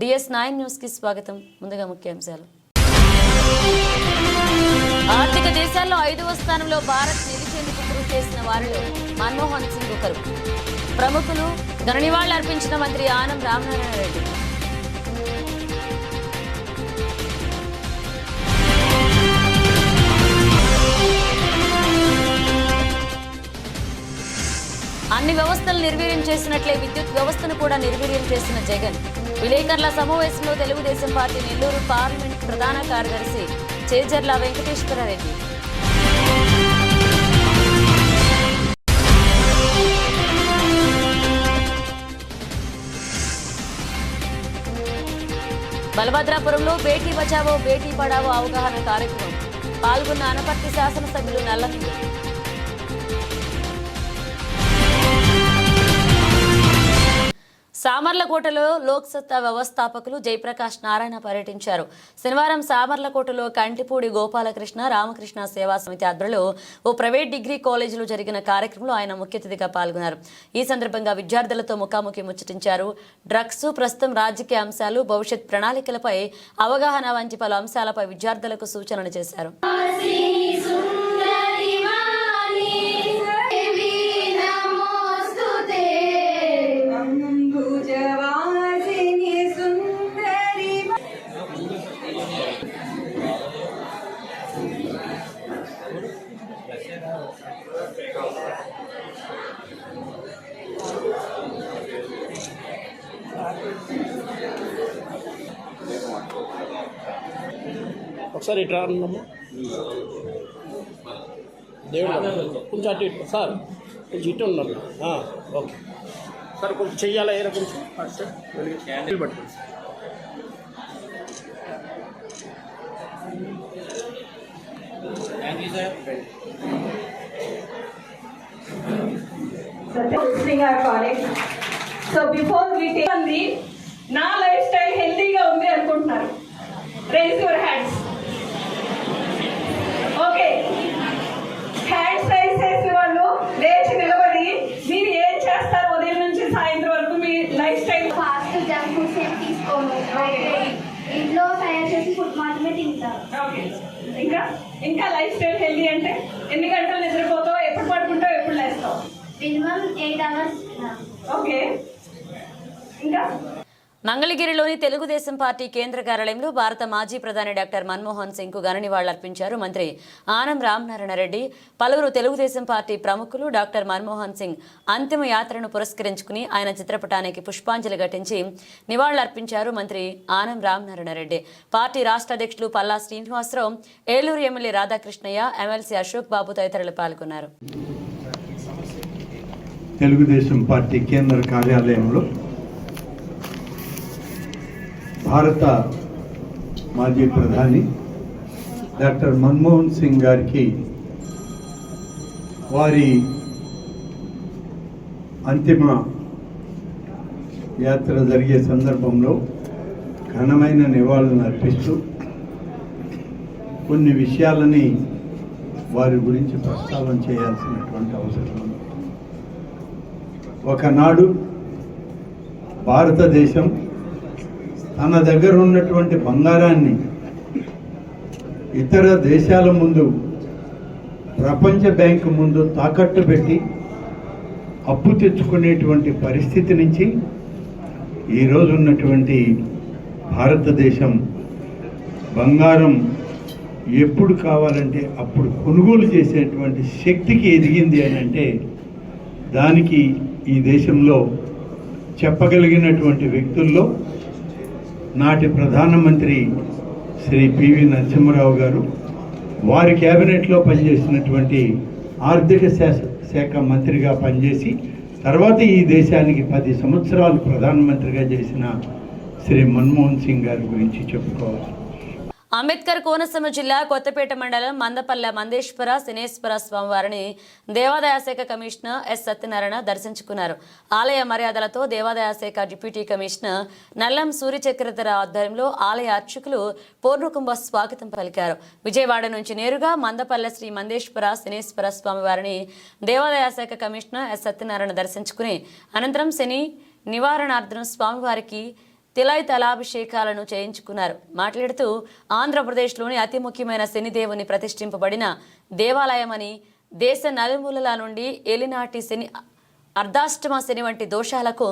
DS nine న్యూస్కి స్వాగతం. ముందుగా ముఖ్యాంశాలు. ఆర్థిక దేశాల్లో ఐదవ స్థానంలో భారత్ నిలిచేందుకు కృషి చేసిన వారిలో మన్మోహన్ సింగ్ ఒకరు. ప్రముఖులు ఘన నివాళులు అర్పించిన మంత్రి ఆనం రామనారాయణ రెడ్డి. అన్ని వ్యవస్థలు నిర్వీర్యం చేసినట్లే విద్యుత్ వ్యవస్థను కూడా నిర్వీర్యం చేసిన జగన్. విలేకరుల సమావేశంలో తెలుగుదేశం పార్టీ నెల్లూరు పార్లమెంట్ ప్రధాన కార్యదర్శి చేజర్ల వెంకటేశ్వరరెడ్డి. బలభద్రాపురంలో బేటీ బచావో బేటీ పడావో అవగాహన కార్యక్రమం. పాల్గొన్న అనపర్తి శాసనసభ్యులు నల్లమిల్లి సామర్లకోటలో లోక్సత్తా వ్యవస్థాపకులు జయప్రకాష్ నారాయణ పర్యటించారు. శనివారం సామర్లకోటలో కంటిపూడి గోపాలకృష్ణ రామకృష్ణ సేవా సమితి ఆధ్వర్యంలో ఓ ప్రైవేట్ డిగ్రీ కాలేజీలో జరిగిన కార్యక్రమంలో ఆయన ముఖ్య అతిథిగా పాల్గొన్నారు. ఈ సందర్భంగా విద్యార్థులతో ముఖాముఖి ముచ్చటించారు. డ్రగ్స్ ప్రస్తుతం రాజకీయ అంశాలు భవిష్యత్ ప్రణాళికలపై అవగాహన వంటి పలు అంశాలపై విద్యార్థులకు సూచనలు చేశారు. ఒకసారి ఇట్లా అన్నమ్మా దేవుడు కొంచెం అటు ఇటు. సార్ కొంచెం ఇటు ఉన్నారు ఆ, ఓకే. సార్ కొంచెం చెయ్యాలా? ఏదో కొంచెం? Sir. So before we take on the నా లైఫ్ స్టైల్ హెల్తీగా ఉంది అనుకుంటున్నారు. Raise your hands okay hands raise చేసిన వాళ్ళు లేచి నిలబడి మీరు ఏం చేస్తారు ఉదయం నుంచి సాయంత్రం వరకు మీ life style fast junk foods ఏం తీసుకోను ఇంట్లో తయారు చేసి ఫుడ్ మాత్రమే తింటాను ఓకే ఇంకా ఇంకా లైఫ్ స్టైల్ హెల్తీ అంటే ఎన్ని గంటలు నిద్రపోతావు ఎప్పుడు పడుకుంటావు ఎప్పుడు లేస్తావు? Minimum eight hours. ఓకే ఇంకా? మంగళగిరిలోని తెలుగుదేశం పార్టీ కేంద్ర కార్యాలయంలో భారత మాజీ ప్రధాని డాక్టర్ మన్మోహన్ సింగ్కు ఘన నివాళులర్పించారు మంత్రి ఆనం రామనారాయణ రెడ్డి పలువురు తెలుగుదేశం పార్టీ ప్రముఖులు డాక్టర్ మన్మోహన్ సింగ్ అంతిమ యాత్రను పురస్కరించుకుని ఆయన చిత్రపటానికి పుష్పాంజలి ఘటించి నివాళులర్పించారు మంత్రి ఆనం రామనారాయణ రెడ్డి పార్టీ రాష్ట్ర అధ్యక్షులు పల్లా శ్రీనివాసరావు ఏలూరు ఎమ్మెల్యే రాధాకృష్ణయ్య ఎమ్మెల్సీ అశోక్ బాబు తదితరులు పాల్గొన్నారు. తెలుగుదేశం పార్టీ కేంద్ర కార్యాలయంలో భారత మాజీ ప్రధాని డాక్టర్ మన్మోహన్ సింగ్ గారికి వారి అంతిమ యాత్ర జరిగే సందర్భంలో ఘనమైన నివాళులను అర్పిస్తూ కొన్ని విషయాలని వారి గురించి ప్రస్తావన చేయాల్సినటువంటి అవసరం ఉంది. ఒకనాడు భారతదేశం తన దగ్గర ఉన్నటువంటి బంగారాన్ని ఇతర దేశాల ముందు ప్రపంచ బ్యాంకు ముందు తాకట్టు పెట్టి అప్పు తెచ్చుకునేటువంటి పరిస్థితి నుంచి ఈరోజు ఉన్నటువంటి భారతదేశం బంగారం ఎప్పుడు కావాలంటే అప్పుడు కొనుగోలు చేసేటువంటి శక్తికి ఎదిగింది అని అంటే దానికి ఈ దేశంలో చెప్పగలిగినటువంటి వ్యక్తుల్లో నాటి ప్రధానమంత్రి శ్రీ పివి నరసింహరావు గారు వారి క్యాబినెట్లో పనిచేసినటువంటి ఆర్థిక శాఖ శాఖ మంత్రిగా పనిచేసి తర్వాత ఈ దేశానికి పది సంవత్సరాలు ప్రధానమంత్రిగా చేసిన శ్రీ మన్మోహన్ సింగ్ గారి గురించి చెప్పుకోవాలి అంబేద్కర్ కోనసీమ జిల్లా కొత్తపేట మండలం మందపల్లె మందేశ్వర శనేశ్వర స్వామివారిని దేవాదాయ శాఖ కమిషనర్ ఎస్ సత్యనారాయణ దర్శించుకున్నారు. ఆలయ మర్యాదలతో దేవాదాయ శాఖ డిప్యూటీ కమిషనర్ నల్లం సూర్యచక్రధర ఆధ్వర్యంలో ఆలయ అర్చకులు పూర్ణకుంభ స్వాగతం పలికారు. విజయవాడ నుంచి నేరుగా మందపల్లె శ్రీ మందేశ్వర శనేశ్వర స్వామివారిని దేవాదాయ శాఖ కమిషనర్ ఎస్ సత్యనారాయణ దర్శించుకుని అనంతరం శని నివారణార్థం స్వామివారికి తిలాయి తలాభిషేకాలను చేయించుకున్నారు. మాట్లాడుతూ ఆంధ్రప్రదేశ్లోని అతి ముఖ్యమైన శనిదేవుని ప్రతిష్ఠింపబడిన దేవాలయమని దేశ నలుమూలల నుండి ఎలినాటి శని అర్ధాష్టమ శని వంటి దోషాలకు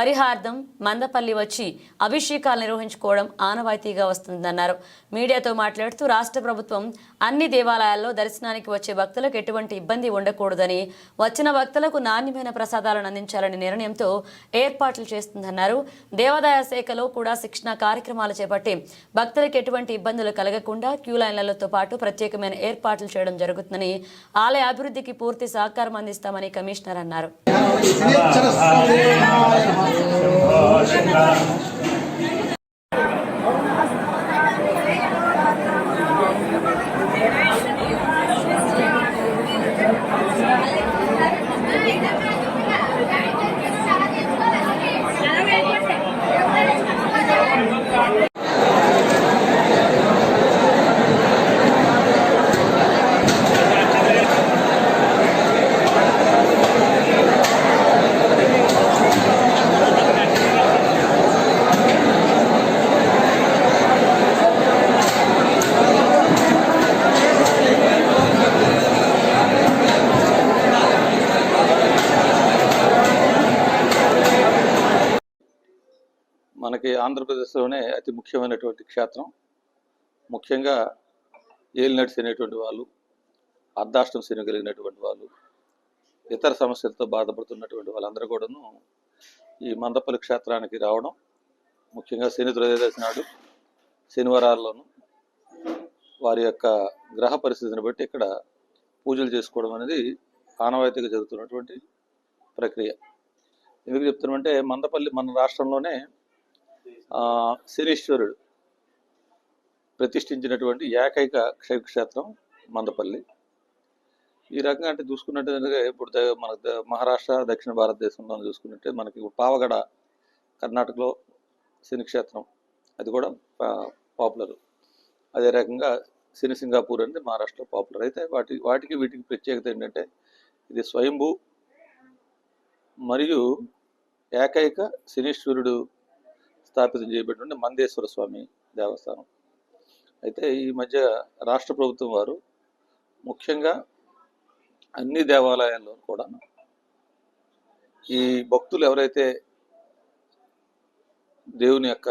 పరిహార్థం మందపల్లి వచ్చి అభిషేకాలు నిర్వహించుకోవడం ఆనవాయితీగా వస్తుందన్నారు. మీడియాతో మాట్లాడుతూ రాష్ట్ర ప్రభుత్వం అన్ని దేవాలయాల్లో దర్శనానికి వచ్చే భక్తులకు ఎటువంటి ఇబ్బంది ఉండకూడదని వచ్చిన భక్తులకు నాణ్యమైన ప్రసాదాలను అందించాలనే నిర్ణయంతో ఏర్పాట్లు చేస్తుందన్నారు. దేవాదాయ శాఖలో కూడా శిక్షణ కార్యక్రమాలు చేపట్టి భక్తులకు ఎటువంటి ఇబ్బందులు కలగకుండా క్యూ లైన్లతో పాటు ప్రత్యేకమైన ఏర్పాట్లు చేయడం జరుగుతుందని ఆలయ అభివృద్ధికి పూర్తి సహకారం అందిస్తామని కమిషనర్ అన్నారు. మనకి ఆంధ్రప్రదేశ్లోనే అతి ముఖ్యమైనటువంటి క్షేత్రం. ముఖ్యంగా ఏలినట్స్ అనేటువంటి వాళ్ళు అర్ధాష్టం శని కలిగినటువంటి వాళ్ళు ఇతర సమస్యలతో బాధపడుతున్నటువంటి వాళ్ళందరూ కూడాను ఈ మందపల్లి క్షేత్రానికి రావడం ముఖ్యంగా శని త్రయోదశి నాడు శనివారాల్లోనూ వారి యొక్క గ్రహ పరిస్థితిని బట్టి ఇక్కడ పూజలు చేసుకోవడం అనేది ఆనవాయితీగా జరుగుతున్నటువంటి ప్రక్రియ. ఎందుకు చెప్తున్నామంటే మందపల్లి మన రాష్ట్రంలోనే శనీశ్వరుడు ప్రతిష్ఠించినటువంటి ఏకైక క్షేత్రం మందపల్లి. ఈ రకంగా అంటే చూసుకున్నట్టుగా ఇప్పుడు మన ద- మహారాష్ట్ర దక్షిణ భారతదేశంలో చూసుకున్నట్టే మనకి ఇప్పుడు పావగడ కర్ణాటకలో శని క్షేత్రం అది కూడా పాపులర్. అదే రకంగా శని సింగాపూర్ అంటే మహారాష్ట్ర పాపులర్. అయితే వాటి వాటికి వీటికి ప్రత్యేకత ఏంటంటే ఇది స్వయంభూ మరియు ఏకైక శనీశ్వరుడు స్థాపితం చేయబడిన మందేశ్వర స్వామి దేవస్థానం. అయితే ఈ మధ్య రాష్ట్ర ప్రభుత్వం వారు ముఖ్యంగా అన్ని దేవాలయాల్లో కూడా ఈ భక్తులు ఎవరైతే దేవుని యొక్క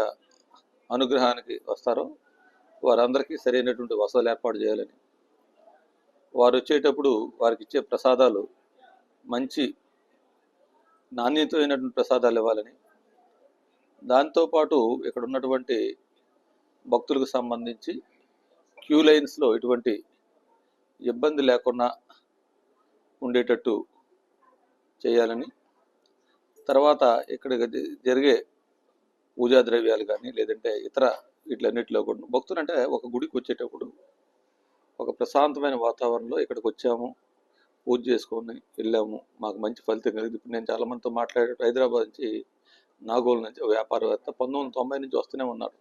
అనుగ్రహానికి వస్తారో వారందరికీ సరైనటువంటి వసతులు ఏర్పాటు చేయాలని. వారు వచ్చేటప్పుడు వారికి ఇచ్చే ప్రసాదాలు మంచి నాణ్యతమైనటువంటి ప్రసాదాలు ఇవ్వాలని దాంతోపాటు ఇక్కడ ఉన్నటువంటి భక్తులకు సంబంధించి క్యూ లైన్స్లో ఎటువంటి ఇబ్బంది లేకుండా ఉండేటట్టు చేయాలని తర్వాత ఇక్కడ జరిగే పూజా ద్రవ్యాలు కానీ లేదంటే ఇతర వీటిలన్నింటిలో కూడా భక్తులు అంటే ఒక గుడికి వచ్చేటప్పుడు ఒక ప్రశాంతమైన వాతావరణంలో ఇక్కడికి వచ్చాము పూజ చేసుకొని వెళ్ళాము. మాకు మంచి ఫలితం కలిగింది. ఇప్పుడు నేను చాలామందితో మాట్లాడే హైదరాబాద్ నుంచి నాగోల్ నుంచి వ్యాపారవేత్త పంతొమ్మిది వందల తొంభై నుంచి వస్తూనే ఉన్నారు.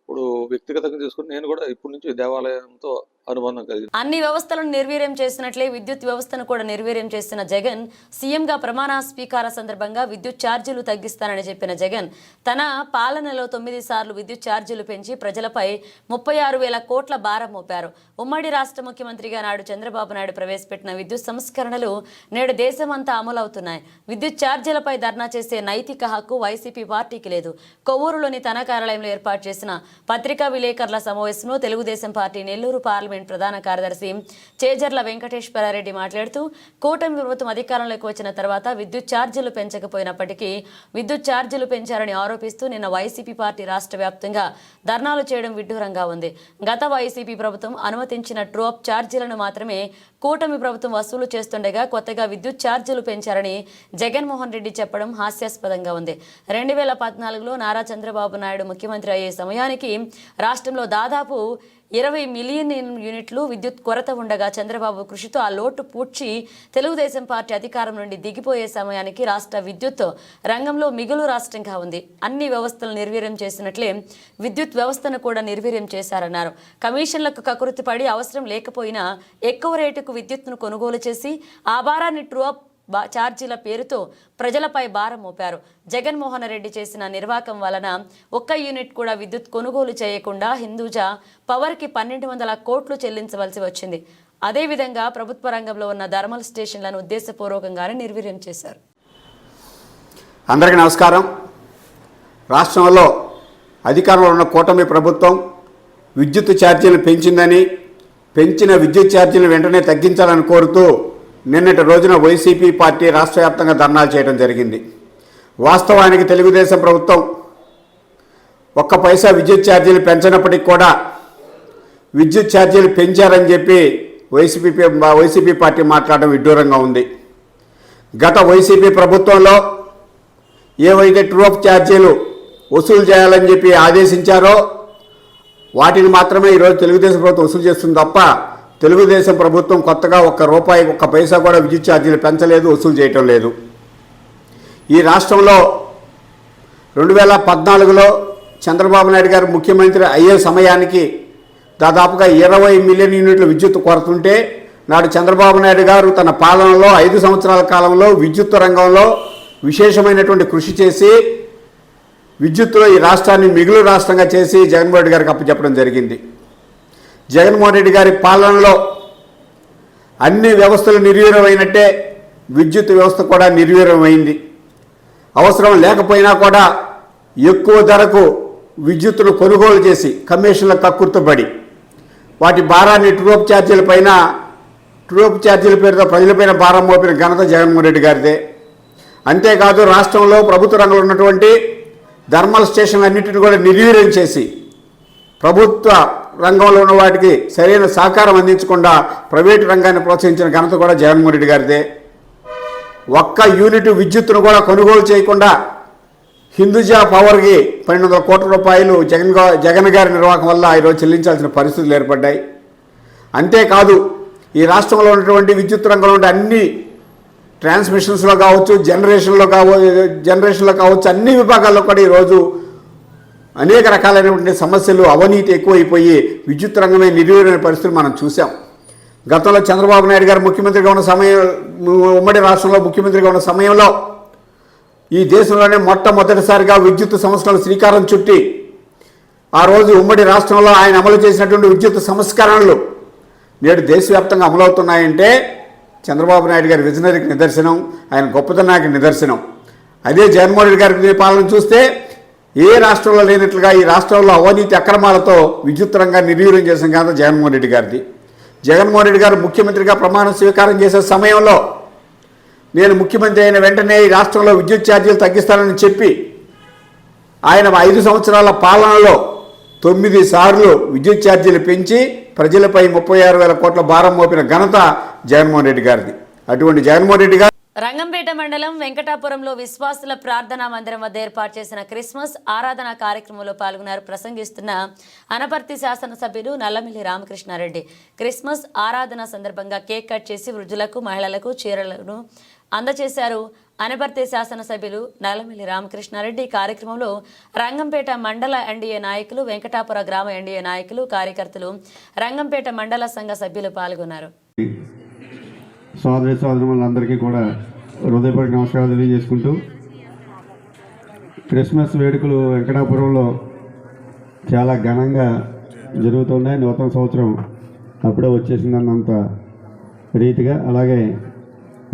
ఇప్పుడు వ్యక్తిగతంగా చూసుకుని నేను కూడా ఇప్పటి నుంచి దేవాలయంతో అనుబంధం అన్ని వ్యవస్థలను నిర్వీర్యం చేసినట్లే విద్యుత్ వ్యవస్థను కూడా నిర్వీర్యం చేసిన జగన్ సీఎంగా ప్రమాణ స్వీకార సందర్భంగా విద్యుత్ ఛార్జీలు తగ్గిస్తానని చెప్పిన జగన్. తన పాలనలో తొమ్మిది సార్లు విద్యుత్ ఛార్జీలు పెంచి ప్రజలపై ముప్పై ఆరు వేల కోట్ల భారం మోపారు. ఉమ్మడి రాష్ట్ర ముఖ్యమంత్రిగా నాడు చంద్రబాబు నాయుడు ప్రవేశపెట్టిన విద్యుత్ సంస్కరణలు నేడు దేశమంతా అమలవుతున్నాయి. విద్యుత్ ఛార్జీలపై ధర్నా చేసే నైతిక హక్కు వైసీపీ పార్టీకి లేదు. కొవ్వూరులోని తన కార్యాలయంలో ఏర్పాటు చేసిన పత్రికా విలేకరుల సమావేశంలో తెలుగుదేశం పార్టీ నెల్లూరు పార్లమెంట్ ప్రధాన కార్యదర్శి చేజర్ల వెంకటేశ్వరారెడ్డి మాట్లాడుతూ కూటమి ప్రభుత్వం అధికారంలోకి వచ్చిన తర్వాత విద్యుత్ ఛార్జీలు పెంచకపోయినప్పటికీ విద్యుత్ ఛార్జీలు పెంచారని ఆరోపిస్తూ నిన్న వైసీపీ పార్టీ రాష్ట్ర వ్యాప్తంగా ధర్నాలు చేయడం విడ్డూరంగా ఉంది. గత వైసీపీ ప్రభుత్వం అనుమతించిన ట్రోప్ ఛార్జీలను మాత్రమే కూటమి ప్రభుత్వం వసూలు చేస్తుండగా కొత్తగా విద్యుత్ ఛార్జీలు పెంచారని జగన్మోహన్ రెడ్డి చెప్పడం హాస్యాస్పదంగా ఉంది. రెండు వేల పద్నాలుగులో నారా చంద్రబాబు నాయుడు ముఖ్యమంత్రి అయ్యే సమయానికి రాష్ట్రంలో దాదాపు ఇరవై మిలియన్ యూనిట్లు విద్యుత్ కొరత ఉండగా చంద్రబాబు కృషితో ఆ లోటు పూడ్చి తెలుగుదేశం పార్టీ అధికారం నుండి దిగిపోయే సమయానికి రాష్ట్ర విద్యుత్ రంగంలో మిగులు రాష్ట్రంగా ఉంది. అన్ని వ్యవస్థలు నిర్వీర్యం చేసినట్లే విద్యుత్ వ్యవస్థను కూడా నిర్వీర్యం చేశారన్నారు. కమిషన్లకు కకృతి పడి అవసరం లేకపోయినా ఎక్కువ రేటుకు విద్యుత్ను కొనుగోలు చేసి ఆ భారాన్ని ట్రూఅప్ ఛార్జీల పేరుతో ప్రజలపై భారం మోపారు. జగన్మోహన్ రెడ్డి చేసిన నిర్వాకం వలన ఒక్క యూనిట్ కూడా విద్యుత్ కొనుగోలు చేయకుండా హిందూజా పవర్కి పన్నెండు వందల కోట్లు చెల్లించవలసి వచ్చింది. అదేవిధంగా ప్రభుత్వ రంగంలో ఉన్న థర్మల్ స్టేషన్లను ఉద్దేశపూర్వకంగానే నిర్వీర్యం చేశారు. అందరికీ నమస్కారం. రాష్ట్రంలో అధికారంలో ఉన్న కూటమి ప్రభుత్వం విద్యుత్ ఛార్జీలు పెంచిందని పెంచిన విద్యుత్ ఛార్జీలు వెంటనే తగ్గించాలని కోరుతూ నిన్నటి రోజున వైసీపీ పార్టీ రాష్ట్ర వ్యాప్తంగా ధర్నాలు చేయడం జరిగింది. వాస్తవానికి తెలుగుదేశం ప్రభుత్వం ఒక్క పైసా విద్యుత్ ఛార్జీలు పెంచినప్పటికీ కూడా విద్యుత్ ఛార్జీలు పెంచారని చెప్పి వైసీపీ వైసీపీ పార్టీ మాట్లాడడం విడ్డూరంగా ఉంది. గత వైసీపీ ప్రభుత్వంలో ఏవైతే ట్రూప్ ఛార్జీలు వసూలు చేయాలని చెప్పి ఆదేశించారో వాటిని మాత్రమే ఈరోజు తెలుగుదేశం ప్రభుత్వం వసూలు చేస్తుంది తప్ప తెలుగుదేశం ప్రభుత్వం కొత్తగా ఒక్క రూపాయి ఒక్క పైసా కూడా విద్యుత్ ఛార్జీలు పెంచలేదు వసూలు చేయటం లేదు. ఈ రాష్ట్రంలో రెండు వేల పద్నాలుగులో చంద్రబాబు నాయుడు గారు ముఖ్యమంత్రి అయ్యే సమయానికి దాదాపుగా ఇరవై మిలియన్ యూనిట్ల విద్యుత్ కొరతుంటే నాడు చంద్రబాబు నాయుడు గారు తన పాలనలో ఐదు సంవత్సరాల కాలంలో విద్యుత్ రంగంలో విశేషమైనటువంటి కృషి చేసి విద్యుత్తులో ఈ రాష్ట్రాన్ని మిగులు రాష్ట్రంగా చేసి జగన్మోహన్ రెడ్డి గారికి అప్పచెప్పడం జరిగింది. జగన్మోహన్ రెడ్డి గారి పాలనలో అన్ని వ్యవస్థలు నిర్వీర్యమైనట్టే విద్యుత్ వ్యవస్థ కూడా నిర్వీర్యమైంది. అవసరం లేకపోయినా కూడా ఎక్కువ ధరకు విద్యుత్తును కొనుగోలు చేసి కమిషన్ల కక్కుర్తపడి వాటి భారాన్ని ట్రూప్ ఛార్జీల పైన ట్రూప్ ఛార్జీల పేరుతో ప్రజలపైన భారం మోపిన ఘనత జగన్మోహన్ రెడ్డి గారిదే. అంతేకాదు రాష్ట్రంలో ప్రభుత్వ రంగంలో ఉన్నటువంటి థర్మల్ స్టేషన్లు అన్నింటిని కూడా నిర్వీర్యం చేసి ప్రభుత్వ రంగంలో ఉన్న వాటికి సరైన సహకారం అందించకుండా ప్రైవేటు రంగాన్ని ప్రోత్సహించిన ఘనత కూడా జగన్మోహన్ రెడ్డి గారిదే. ఒక్క యూనిట్ విద్యుత్తును కూడా కొనుగోలు చేయకుండా హిందూజా పవర్కి పన్నెండు వందల కోట్ల రూపాయలు జగన్ జగన్ గారి నిర్వాహకం వల్ల ఈరోజు చెల్లించాల్సిన పరిస్థితులు ఏర్పడ్డాయి. అంతేకాదు ఈ రాష్ట్రంలో ఉన్నటువంటి విద్యుత్ రంగంలో ఉండే అన్ని ట్రాన్స్మిషన్స్లో కావచ్చు జనరేషన్లో కావచ్చు జనరేషన్లో కావచ్చు అన్ని విభాగాల్లో కూడా ఈరోజు అనేక రకాలైనటువంటి సమస్యలు అవినీతి ఎక్కువైపోయి విద్యుత్ రంగమే నిర్వీర్యమైన పరిస్థితులు మనం చూసాం గతంలో చంద్రబాబు నాయుడు గారు ముఖ్యమంత్రిగా ఉన్న సమయం ఉమ్మడి రాష్ట్రంలో ముఖ్యమంత్రిగా ఉన్న సమయంలో ఈ దేశంలోనే మొట్టమొదటిసారిగా విద్యుత్ సంస్కరణలు శ్రీకారం చుట్టి ఆ రోజు ఉమ్మడి రాష్ట్రంలో ఆయన అమలు చేసినటువంటి విద్యుత్ సంస్కరణలు నేడు దేశవ్యాప్తంగా అమలవుతున్నాయంటే చంద్రబాబు నాయుడు గారి విజనరీకి నిదర్శనం ఆయన గొప్పతనానికి నిదర్శనం. అదే జగన్మోహన్ రెడ్డి గారి పాలన చూస్తే ఏ రాష్ట్రంలో లేనట్లుగా ఈ రాష్ట్రంలో అవినీతి అక్రమాలతో విద్యుత్ రంగాన్ని నిర్వీర్యం చేసిన ఘనత జగన్మోహన్ రెడ్డి గారిది. జగన్మోహన్ రెడ్డి గారు ముఖ్యమంత్రిగా ప్రమాణం స్వీకారం చేసే సమయంలో నేను ముఖ్యమంత్రి అయిన వెంటనే ఈ రాష్ట్రంలో విద్యుత్ ఛార్జీలు తగ్గిస్తానని చెప్పి ఆయన ఐదు సంవత్సరాల పాలనలో తొమ్మిది సార్లు విద్యుత్ ఛార్జీలు పెంచి ప్రజలపై ముప్పై ఆరు వేల కోట్ల భారం మోపిన ఘనత జగన్మోహన్ రెడ్డి గారిది. అటువంటి జగన్మోహన్ రెడ్డి గారు రంగంపేట మండలం వెంకటాపురంలో విశ్వాసుల ప్రార్థనా మందిరం వద్ద ఏర్పాటు చేసిన క్రిస్మస్ ఆరాధన కార్యక్రమంలో పాల్గొన్నారు ప్రసంగిస్తున్న అనపర్తి శాసనసభ్యులు నల్లమిల్లి రామకృష్ణారెడ్డి. క్రిస్మస్ ఆరాధన సందర్భంగా కేక్ కట్ చేసి వృద్ధులకు మహిళలకు చీరలను అందజేశారు అనపర్తి శాసనసభ్యులు నల్లమిల్లి రామకృష్ణారెడ్డి. కార్యక్రమంలో రంగంపేట మండల ఎన్డీఏ నాయకులు వెంకటాపుర గ్రామ ఎన్డీఏ నాయకులు కార్యకర్తలు రంగంపేట మండల సంఘ సభ్యులు పాల్గొన్నారు. సోదరి సోదరులందరికీ కూడా హృదయపూర్వక నమస్కారాలు తెలియజేసుకుంటూ క్రిస్మస్ వేడుకలు వెంకటాపురంలో చాలా ఘనంగా జరుగుతున్నాయి. నూతన సంవత్సరం అప్పుడే వచ్చేసిందన్నంత రీతిగా. అలాగే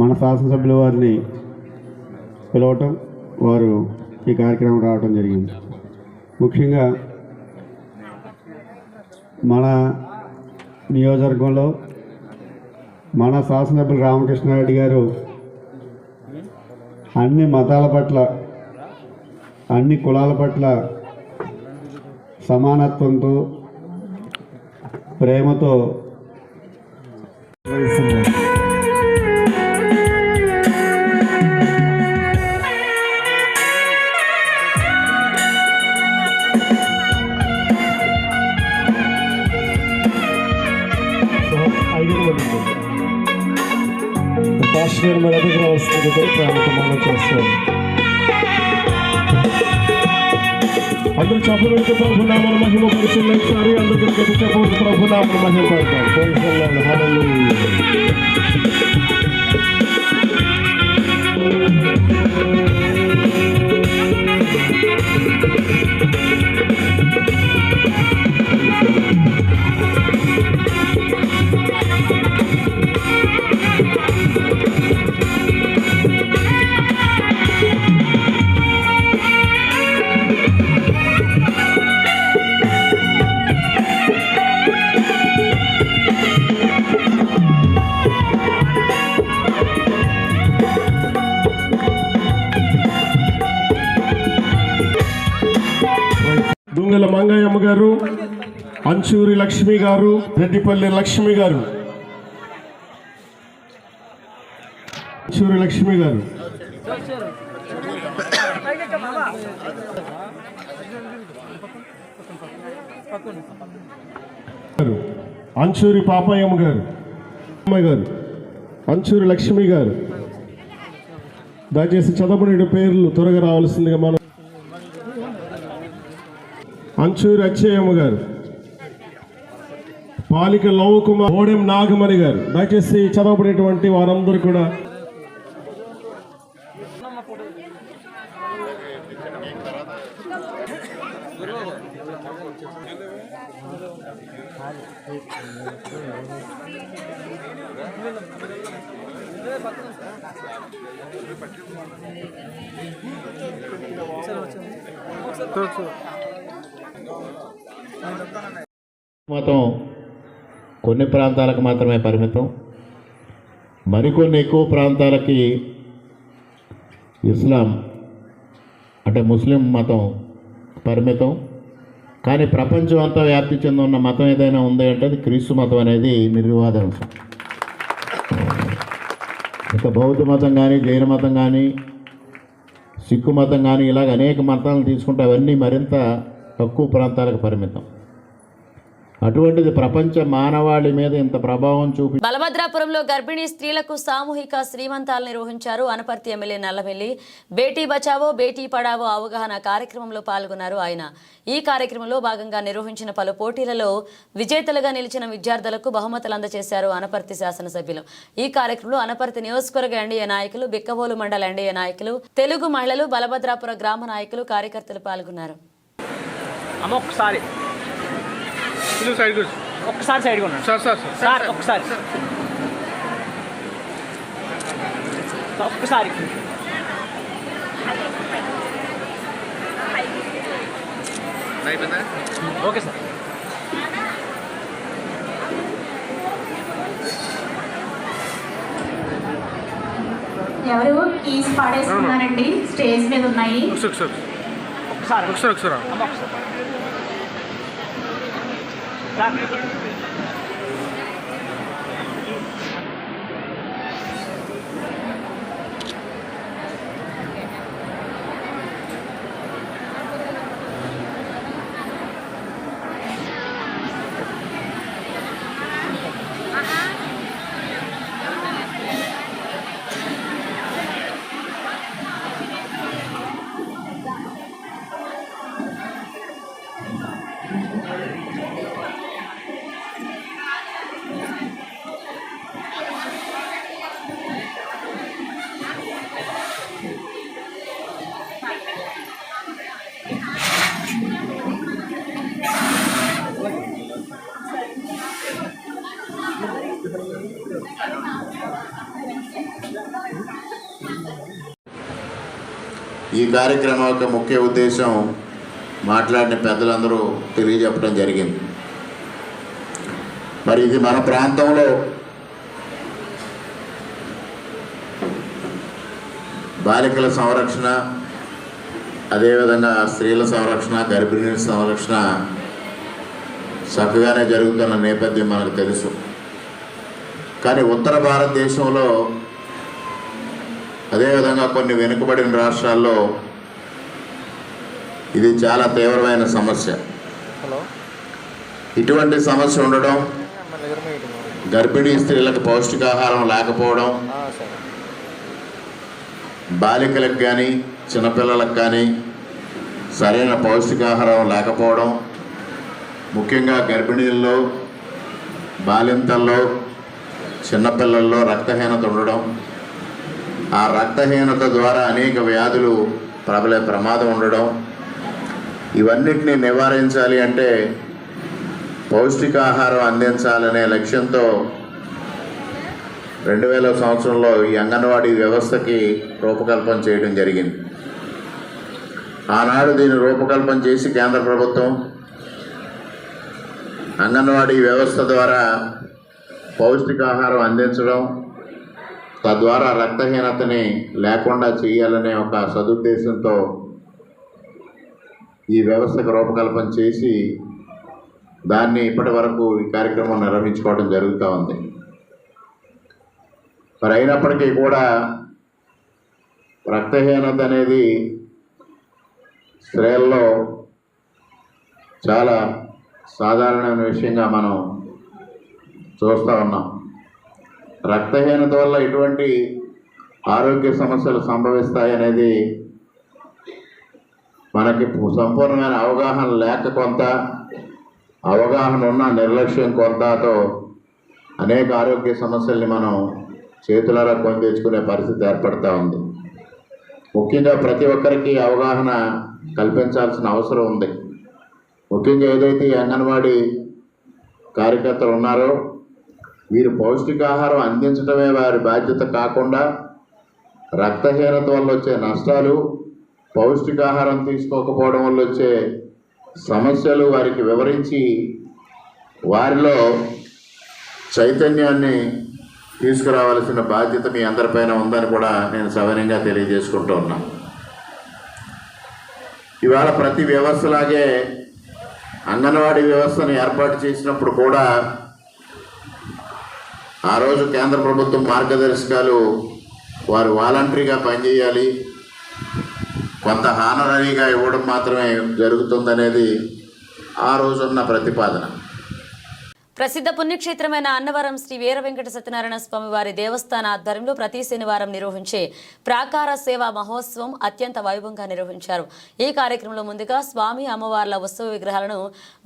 మన శాసనసభ్యుల వారిని పిలవటం వారు ఈ కార్యక్రమం రావటం జరిగింది. ముఖ్యంగా మన నియోజకవర్గంలో మన శాసనసభ్యులు రామకృష్ణారెడ్డి గారు అన్ని మతాల పట్ల అన్ని కులాల పట్ల సమానత్వంతో ప్రేమతో Sınır Melodi Kralısı'nı da kutlayanlıkı manlatırsın. Andır çapırıntı tarafına amal mahim okursun. Leksari andır kırkatı çapırıntı tarafına amal mahim okursun. Konuşallah, hallelujah. Thank you. Anchuri Lakshmi గారు రెడ్డిపల్లి లక్ష్మి గారు. అంచూరి లక్ష్మి గారు. గారు. అంచూరి పాపయ్యమ్మ గారు. అమ్మాయి గారు. అంచూరి లక్ష్మి గారు. దయచేసి చదవబడిన పేర్లు త్వరగా రావాల్సిందిగా మనం అంచూరి అచ్చయ్యమ్మ గారు. పాలిక లవకుమార్ ఓడెం నాగమణి గారు. దయచేసి చదవబడేటువంటి వారందరూ కూడా. మొత్తం కొన్ని ప్రాంతాలకు మాత్రమే పరిమితం. మరికొన్ని ఎక్కువ ప్రాంతాలకి ఇస్లాం అంటే ముస్లిం మతం పరిమితం. కానీ ప్రపంచం అంతా వ్యాప్తి చెంది ఉన్న మతం ఏదైనా ఉంది అంటే అది క్రీస్తు మతం అనేది నిర్వివాదాంశం ఇక బౌద్ధ మతం కానీ జైన మతం కానీ సిక్కు మతం కానీ ఇలాగ అనేక మతాలను తీసుకుంటే అవన్నీ మరింత తక్కువ ప్రాంతాలకు పరిమితం. అటువంటిది ప్రపంచ మానవాళి మీద ఇంత ప్రభావం చూపి బలభద్రాపురంలో గర్భిణీ స్త్రీలకు సామూహిక శ్రీమంతాలు నిర్వహించారు అనపర్తి ఎమ్మెల్యే నల్లవెల్లి. బేటీ బచావో బేటీ పడావో అవగాహన కార్యక్రమంలో పాల్గొన్నారు ఆయన. ఈ కార్యక్రమంలో భాగంగా నిర్వహించిన పలు పోటీలలో విజేతలుగా నిలిచిన విద్యార్థులకు బహుమతులు అందజేశారు అనపర్తి శాసనసభ్యులు. ఈ కార్యక్రమంలో అనపర్తి నియోజకవర్గ ఎన్డీఏ నాయకులు బిక్కవోలు మండల ఎన్డీఏ నాయకులు తెలుగు మహిళలు బలభద్రాపుర గ్రామ నాయకులు కార్యకర్తలు పాల్గొన్నారు. అమ్మ ఒక్కసారి ఒక్కసారి సైడ్ కొన్నాడు సార్ సార్ సార్ ఒక్కసారి. ఒక్కసారి. Okay sir. ఎవరు? కీస్ పాడేస్తున్నారండి స్టేజ్ మీద ఉన్నాయి. ఒకసారి ఒకసారి. ఒకసారి. అమ్మ ఒకసారి సార్ కార్యక్రమం యొక్క ముఖ్య ఉద్దేశం మాట్లాడిన పెద్దలందరూ తెలియజెప్పడం జరిగింది. మరి ఇది మన ప్రాంతంలో బాలికల సంరక్షణ అదేవిధంగా స్త్రీల సంరక్షణ గర్భిణీ సంరక్షణ చక్కగానే జరుగుతున్న నేపథ్యం మనకు తెలుసు. కానీ ఉత్తర భారతదేశంలో అదేవిధంగా కొన్ని వెనుకబడిన రాష్ట్రాల్లో ఇది చాలా తీవ్రమైన సమస్య. ఇటువంటి సమస్య ఉండడం గర్భిణీ స్త్రీలకు పౌష్టికాహారం లేకపోవడం బాలికలకు కానీ చిన్నపిల్లలకు కానీ సరైన పౌష్టికాహారం లేకపోవడం ముఖ్యంగా గర్భిణీల్లో బాలింతల్లో చిన్నపిల్లల్లో రక్తహీనత ఉండడం ఆ రక్తహీనత ద్వారా అనేక వ్యాధులు ప్రబలే ప్రమాదం ఉండడం. ఇవన్నిటిని నివారించాలి అంటే పౌష్టికాహారం అందించాలనే లక్ష్యంతో రెండు వేల సంవత్సరంలో ఈ అంగన్వాడీ వ్యవస్థకి రూపకల్పన చేయడం జరిగింది. ఆనాడు దీన్ని రూపకల్పన చేసి కేంద్ర ప్రభుత్వం అంగన్వాడీ వ్యవస్థ ద్వారా పౌష్టికాహారం అందించడం తద్వారా రక్తహీనతని లేకుండా చేయాలనే ఒక సదుద్దేశంతో ఈ వ్యవస్థకు రూపకల్పన చేసి దాన్ని ఇప్పటి వరకు ఈ కార్యక్రమం నిర్వహించుకోవడం జరుగుతూ ఉంది. మరి అయినప్పటికీ కూడా రక్తహీనత అనేది స్త్రీల్లో చాలా సాధారణమైన విషయంగా మనం చూస్తూ ఉన్నాం. రక్తహీనత వల్ల ఎటువంటి ఆరోగ్య సమస్యలు సంభవిస్తాయనేది మనకి సంపూర్ణమైన అవగాహన లేక కొంత అవగాహన ఉన్న నిర్లక్ష్యం కొంతతో అనేక ఆరోగ్య సమస్యల్ని మనం చేతులారా కొని తెచ్చుకునే పరిస్థితి ఏర్పడతా ఉంది. ముఖ్యంగా ప్రతి ఒక్కరికి అవగాహన కల్పించాల్సిన అవసరం ఉంది. ముఖ్యంగా ఏదైతే అంగన్వాడీ కార్యకర్తలు ఉన్నారో వీరు పౌష్టికాహారం అందించడమే వారి బాధ్యత కాకుండా రక్తహీనత వల్ల వచ్చే నష్టాలు పౌష్టికాహారం తీసుకోకపోవడం వల్ల వచ్చే సమస్యలు వారికి వివరించి వారిలో చైతన్యాన్ని తీసుకురావాల్సిన బాధ్యత మీ అందరిపైన ఉందని కూడా నేను సవరంగా తెలియజేసుకుంటూ ఉన్నా. ఇవాళ ప్రతి వ్యవస్థలాగే అంగన్వాడీ వ్యవస్థను ఏర్పాటు చేసినప్పుడు కూడా ఆ రోజు కేంద్ర ప్రభుత్వం మార్గదర్శకాలు వారు వాలంటరీగా పనిచేయాలి. కొంత హానరీగా ఇవ్వడం మాత్రమే జరుగుతుందనేది ఆ రోజున్న ప్రతిపాదన. ప్రసిద్ధ పుణ్యక్షేత్రమైన అన్నవరం శ్రీ వీర వెంకట సత్యనారాయణ స్వామి వారి దేవస్థాన ఆధ్వర్యంలో ప్రతి శనివారం నిర్వహించే ప్రాకార సేవా మహోత్సవం అత్యంత వైభవంగా నిర్వహించారు. ఈ కార్యక్రమంలో ముందుగా స్వామి అమ్మవార్ల ఉత్సవ విగ్రహాలను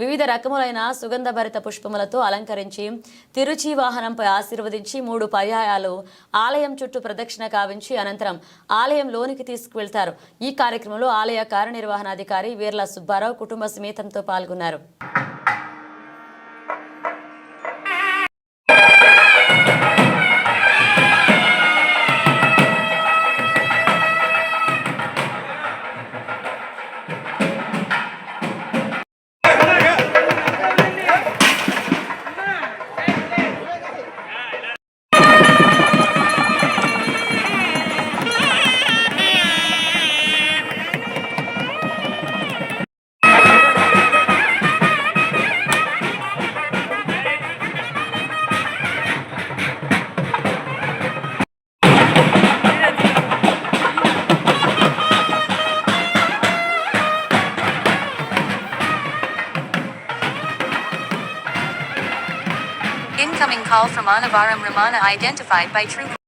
వివిధ రకములైన సుగంధభరిత పుష్పములతో అలంకరించి తిరుచి వాహనంపై ఆశీర్వదించి మూడు పర్యాయాలు ఆలయం చుట్టూ ప్రదక్షిణ కావించి అనంతరం ఆలయంలోనికి తీసుకువెళ్తారు. ఈ కార్యక్రమంలో ఆలయ కార్యనిర్వహణాధికారి వీర్ల సుబ్బారావు కుటుంబ సమేతంతో పాల్గొన్నారు. Ramana Varam Ramana identified by true.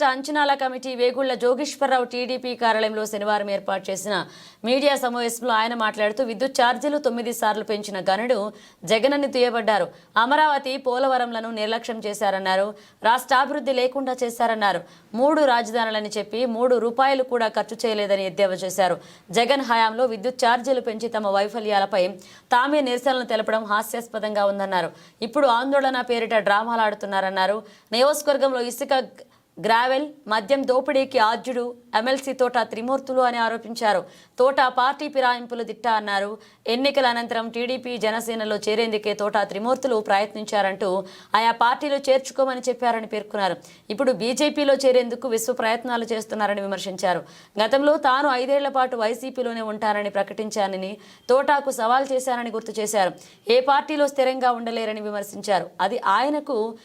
రాష్ట్ర అంచనాల కమిటీ వేగుళ్ళ జోగేశ్వరరావు టీడీపీ కార్యాలయంలో శనివారం ఏర్పాటు చేసిన మీడియా సమావేశంలో ఆయన మాట్లాడుతూ విద్యుత్ ఛార్జీలు తొమ్మిది సార్లు పెంచిన గనుడు జగనని దుయ్యబడ్డారు. అమరావతి పోలవరంలను నిర్లక్ష్యం చేశారన్నారు. రాష్ట్రాభివృద్ధి లేకుండా చేశారన్నారు. మూడు రాజధానులని చెప్పి మూడు రూపాయలు కూడా ఖర్చు చేయలేదని ఎద్దేవా చేశారు. జగన్ హయాంలో విద్యుత్ ఛార్జీలు పెంచి తమ వైఫల్యాలపై తామే నిరసనలు తెలపడం హాస్యాస్పదంగా ఉందన్నారు. ఇప్పుడు ఆందోళన పేరిట డ్రామాలాడుతున్నారన్నారు నియోజకవర్గంలో ఇసుక గ్రావెల్ మద్యం దోపిడీకి ఆద్యుడు ఎమ్మెల్సీ తోట త్రిమూర్తులు అని ఆరోపించారు. తోట పార్టీ ఫిరాయింపులు దిట్ట అన్నారు. ఎన్నికల అనంతరం టీడీపీ జనసేనలో చేరేందుకే తోట త్రిమూర్తులు ప్రయత్నించారంటూ ఆయా పార్టీలో చేర్చుకోమని చెప్పారని పేర్కొన్నారు. ఇప్పుడు బీజేపీలో చేరేందుకు విశ్వ ప్రయత్నాలు చేస్తున్నారని విమర్శించారు. గతంలో తాను ఐదేళ్ళ పాటు వైసీపీలోనే ఉంటానని ప్రకటించానని తోటాకు సవాల్ చేశానని గుర్తు చేశారు. ఏ పార్టీలో స్థిరంగా ఉండలేరని విమర్శించారు. అది ఆయనకు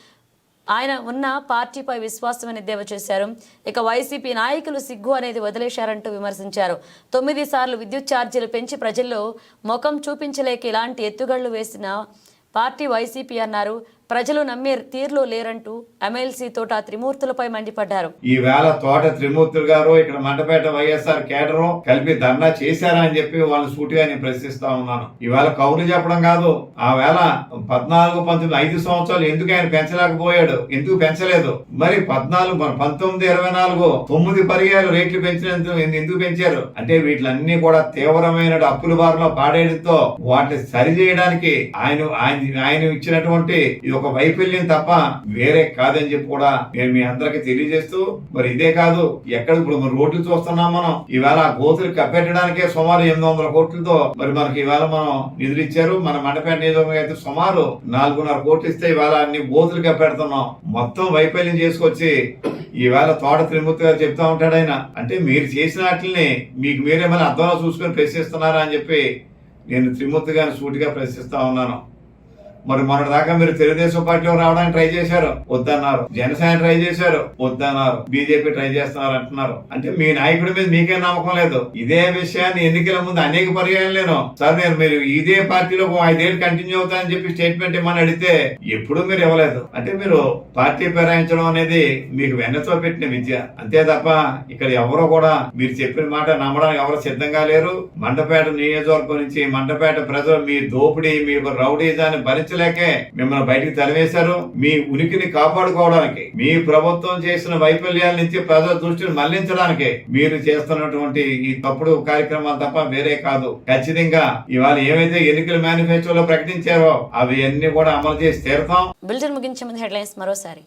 ఆయన ఉన్న పార్టీపై విశ్వాసం అని ఎద్దేవా చేశారు ఇక వైసీపీ నాయకులు సిగ్గు అనేది వదిలేశారంటూ విమర్శించారు. తొమ్మిది సార్లు విద్యుత్ ఛార్జీలు పెంచి ప్రజల్లో ముఖం చూపించలేక ఇలాంటి ఎత్తుగళ్ళు వేసిన పార్టీ వైసీపీ అన్నారు. ప్రజలు నమ్మే తీరులో లేరంటూ ఎమ్మెల్సీ తోట త్రిమూర్తులపై మండిపడ్డారు. ఈ వేళ తోట త్రిమూర్తులు గారు ఇక్కడ మండపేట వైఎస్ఆర్ కేటరు కలిపి ధర్నా చేశారా అని చెప్పి వాళ్ళు సూటిగా నేను ప్రశ్నిస్తా ఉన్నాను. ఈవేళ కౌలు చెప్పడం కాదు ఆ వేళ పద్నాలుగు పంతొమ్మిది ఐదు సంవత్సరాలు ఎందుకు ఆయన పెంచలేకపోయాడు? ఎందుకు పెంచలేదు? మరి పద్నాలుగు పంతొమ్మిది ఇరవై నాలుగు తొమ్మిది పర్యాలు రేట్లు పెంచినందుకు ఎందుకు పెంచారు? అంటే వీటిలన్నీ కూడా తీవ్రమైన అప్పుల బారిలో పాడేయడంతో వాటిని సరి చేయడానికి ఆయన ఆయన ఆయన ఇచ్చినటువంటి ఇది ఒక వైఫల్యం తప్ప వేరే కాదని చెప్పి కూడా నేను మీ అందరికి తెలియజేస్తూ మరి ఇదే కాదు ఎక్కడ ఇప్పుడు మన రోడ్లు చూస్తున్నాం మనం. ఈవేళ ఆ గోతులు కప్పెట్టడానికే సుమారు ఎనిమిది వందల కోట్లతో మరి మనకి ఈవేళ మనం నిధులు ఇచ్చారు. మన మండపేట నియోజకవర్గం అయితే సుమారు నాలుగున్నర కోట్లు ఇస్తే ఈవేళ అన్ని గోతులు కప్పెడుతున్నాం. మొత్తం వైఫల్యం చేసుకొచ్చి ఈవేళ తోట త్రిమూర్తి గారు చెప్తా ఉంటాడు ఆయన. అంటే మీరు చేసిన వాటిని మీకు మీరే మళ్ళీ అర్థంలో చూసుకొని ప్రశ్నిస్తున్నారా అని చెప్పి నేను త్రిమూర్తి గారిని సూటిగా ప్రశ్నిస్తా ఉన్నాను. మరి మొన్నటి దాకా మీరు తెలుగుదేశం పార్టీలో రావడానికి ట్రై చేశారు. వద్దన్నారు. జనసేన ట్రై చేశారు. వద్దన్నారు. బీజేపీ ట్రై చేస్తున్నారు అంటున్నారు. అంటే మీ నాయకుడి మీద మీకే నమ్మకం లేదు. ఇదే విషయాన్ని ఎన్నికల ముందు అనేక పర్యాయం లేను. సార్ నేను మీరు ఇదే పార్టీలో ఐదేళ్ళు కంటిన్యూ అవుతానని చెప్పి స్టేట్మెంట్ ఇమ్మని అడిగితే ఎప్పుడు మీరు ఇవ్వలేదు. అంటే మీరు పార్టీ ఫిరాయించడం అనేది మీకు వెన్నతో పెట్టిన విద్య. అంతే తప్ప ఇక్కడ ఎవరో కూడా మీరు చెప్పిన మాట నమ్మడానికి ఎవరు సిద్ధంగా లేరు. మండపేట నియోజకవర్గం నుంచి మండపేట ప్రజలు మీ దోపిడీ మీ రౌడీజాన్ని భరించలేకే మిమ్మల్ని బయటికి తరివేశారు మీ ఉనికిని కాపాడుకోవడానికి మీ ప్రభుత్వం చేసిన వైఫల్యాల నుంచి ప్రజల దృష్టిని మళ్ళించడానికి మీరు చేస్తున్నటువంటి ఈ తప్పుడు కార్యక్రమాలు తప్ప వేరే కాదు. ఖచ్చితంగా ఇవాళ ఏవైతే ఎన్నికల మేనిఫెస్టోలో ప్రకటించారో అవి అన్ని కూడా అమలు చేసి తీరుతాం. బిల్డర్ ముగించే ముందు హెడ్లైన్స్ మరోసారి.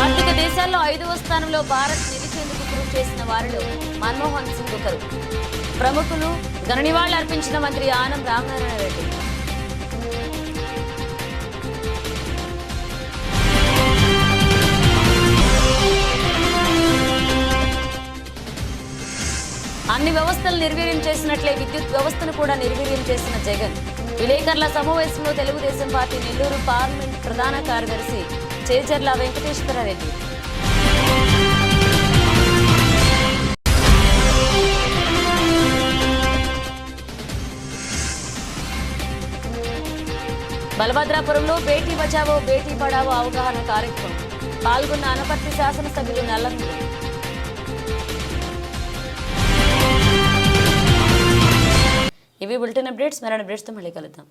ఆర్థిక దేశాల్లో ఐదవ స్థానంలో భారత్ నిలిచేందుకు కృషి చేసిన వారిలో మన్మోహన్ సింగ్ ఒకరు. ప్రముఖులు ఘన నివాళులు అర్పించిన మంత్రి ఆనం రామనారాయణ రెడ్డి. అన్ని వ్యవస్థలు నిర్వీర్యం చేసినట్లే విద్యుత్ వ్యవస్థను కూడా నిర్వీర్యం చేసిన జగన్. విలేకరుల సమావేశంలో తెలుగుదేశం పార్టీ నెల్లూరు పార్లమెంట్ ప్రధాన కార్యదర్శి చేజర్ల వెంకటేశ్వరరెడ్డి. బలభద్రాపురంలో బేటీ బచావో బేటీ పడావో అవగాహన కార్యక్రమం. పాల్గొన్న అనపర్తి శాసనసభ్యులు నల్లమూరి ఇవి బులెటిన్ అప్డేట్స్. మరణ అప్డేట్స్తో మళ్ళీ కలుద్దాం.